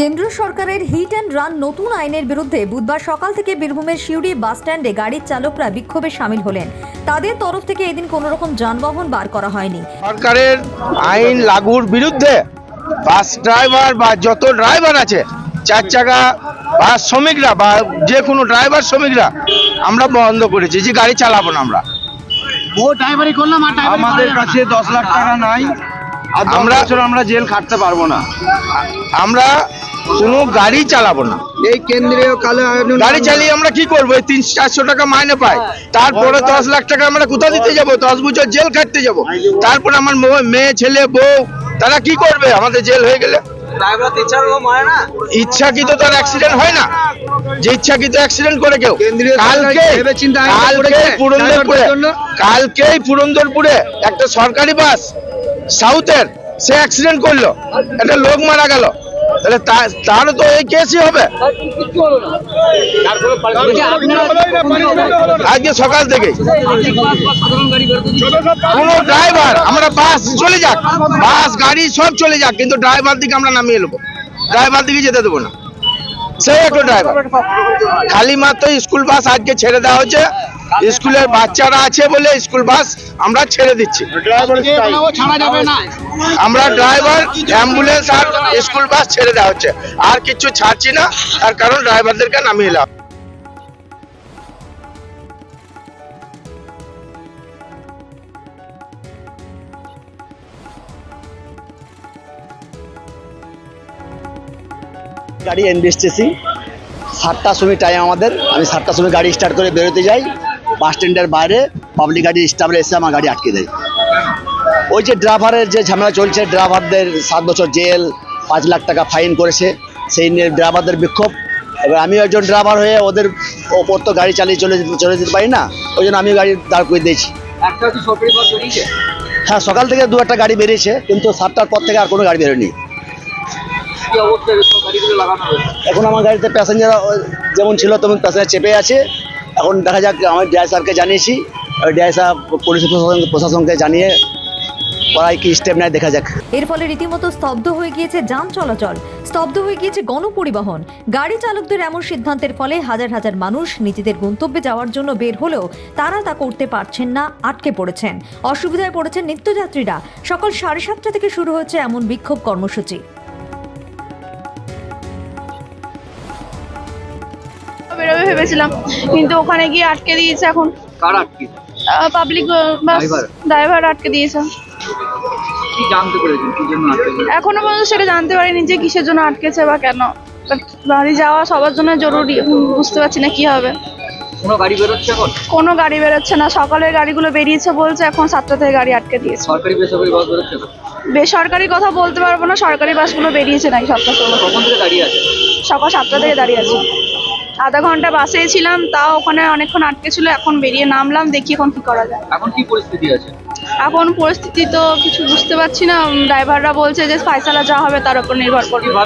কেন্দ্র সরকারের hit and run নতুন আইনের বিরুদ্ধে বুধবার সকাল থেকে বীরভূমের শিউড়ি বাস স্ট্যান্ডে গাড়ির চালকরা বিক্ষোভে সামিল হলেন। তাদের তরফ থেকে এদিন কোনো রকম যানবাহন বার করা হয়নি। সরকারের আইন লাগুর বিরুদ্ধে বাস ড্রাইভার বা যত ড্রাইভার আছে চার চাকা বা শ্রমিকরা বা যে কোনো ড্রাইভার শ্রমিকরা আমরা বন্ধ করেছি যে গাড়ি চালাবো না আমরা। আমাদের কাছে দশ লাখ টাকা নাই। আমরা আমরা জেল খাটতে পারব না। আমরা কোনো গাড়ি চালাবো না। এই কেন্দ্রীয় কালো গাড়ি চালিয়ে আমরা কি করব? এই তিন চারশো টাকা মাইনে পাই। তারপরে দশ লাখ টাকা আমরা কোথা দিতে যাব? দশ বছর জেল খাটতে যাব। তারপরে আমার মেয়ে ছেলে বউ তারা কি করবে? আমাদের জেল হয়ে গেলে। ইচ্ছাকৃত তার অ্যাক্সিডেন্ট হয় না। যে ইচ্ছাকৃত অ্যাক্সিডেন্ট করে কেউ। কালকে কালকে পুরন্দরপুরে। কালকেই পুরন্দরপুরে একটা সরকারি বাস সাউথের সে অ্যাক্সিডেন্ট করল। একটা লোক মারা গেল। তাহলে তা- তো এই কেসই হবে। আজকে সকাল থেকে কোনো ড্রাইভার আমরা বাস চলে যাক। বাস গাড়ি সব চলে যাক কিন্তু ড্রাইভার দিকে আমরা নামিয়ে নেব। ড্রাইভার দিকে যেতে দেবো না। সেই অটো ড্রাইভার খালি মাত্র স্কুল বাস আজকে ছেড়ে দেওয়া হচ্ছে স্কুলের বাচ্চারা আছে বলে স্কুল বাস আমরা ছেড়ে দিচ্ছি। আমরা ড্রাইভার অ্যাম্বুলেন্স আর স্কুল বাস ছেড়ে দেওয়া হচ্ছে। আর কিছু ছাড়ছি না, তার কারণ ড্রাইভারদেরকে নামিয়ে এলাম গাড়ি এনবিএসটিসি। সাতটার সময় টাইম আমাদের। আমি সাতটার সময় গাড়ি স্টার্ট করে বেরোতে যাই। বাস স্ট্যান্ডের বাইরে পাবলিক গাড়ি স্টাফরা এসে আমার গাড়ি আটকে দেয়। ওই যে ড্রাইভারের যে ঝামেলা চলছে ড্রাইভারদের সাত বছর জেল পাঁচ লাখ টাকা ফাইন করেছে। সেই নিয়ে ড্রাইভারদের বিক্ষোভ। এবার আমি একজন ড্রাইভার হয়ে ওদের ওপর তো গাড়ি চালিয়ে চলে চলে যেতে পারি না। ওই জন্য আমি গাড়ি দাঁড় করে দিয়েছি। হ্যাঁ সকাল থেকে দু একটা গাড়ি বেরিয়েছে কিন্তু সাতটার পর থেকে আর কোনো গাড়ি বেরোয়নি। এখন আমার গাড়িতে প্যাসেঞ্জার যেমন ছিল তেমন প্যাসেঞ্জার চেপে আছে। এখন দেখা যাক আমি ডিআই স্যারকে জানিয়েছি ডিআই সাহেব পুলিশ প্রশাসন প্রশাসনকে জানিয়ে পড়ায় কি স্টেপ নেয় দেখা যাক। এর ফলে রীতিমতো স্তব্ধ হয়ে গিয়েছে যান চলাচল। স্তব্ধ হয়ে গিয়েছে গণপরিবহন। গাড়ি চালকদের এমন সিদ্ধান্তের ফলে হাজার হাজার মানুষ নিজেদের গন্তব্যে যাওয়ার জন্য বের হলেও তারা তা করতে পারছেন না আটকে পড়েছেন। অসুবিধায় পড়েছেন নিত্যযাত্রীরা। সকাল সাড়ে সাতটা থেকে শুরু হচ্ছে এমন বিক্ষোভ কর্মসূচি। বেরোবে ভেবেছিলাম। কিন্তু ওখানে গিয়ে আটকে দিয়েছে এখন। কার আটকে? পাবলিক বাস ড্রাইভার আটকে দিয়েছে। কি জানতে পেরেছেন? কি জন্য আটকে এখনও পর্যন্ত সেটা জানতে পারিনি যে কিসের জন্য আটকেছে বা কেন। বাড়ি যাওয়া সবার জন্য জরুরি। বুঝতে পারছি না কি হবে। কোনো গাড়ি বেরোচ্ছে এখন? কোনো গাড়ি বেরোচ্ছে না। সকালের গাড়িগুলো বেরিয়েছে বলছে এখন সাতটা থেকে গাড়ি আটকে দিয়েছে। সরকারি বেসরকারি বাস বেরোচ্ছে বেসরকারি কথা বলতে পারব না সরকারি বাসগুলো বেরিয়েছে নাকি সাতটার সময় কখন থেকে দাঁড়িয়ে আছে? সকাল সাতটা থেকে দাঁড়িয়ে আছি। আধা ঘণ্টা বাসে ছিলাম তাও ওখানে অনেকক্ষণ আটকে ছিল এখন বেরিয়ে নামলাম দেখি এখন কি করা যায়। এখন কি পরিস্থিতি আছে? এখন পরিস্থিতি তো কিছু বুঝতে পারছি না ড্রাইভাররা বলছে যে ফাইসালা যা হবে তার উপর নির্ভর করবে।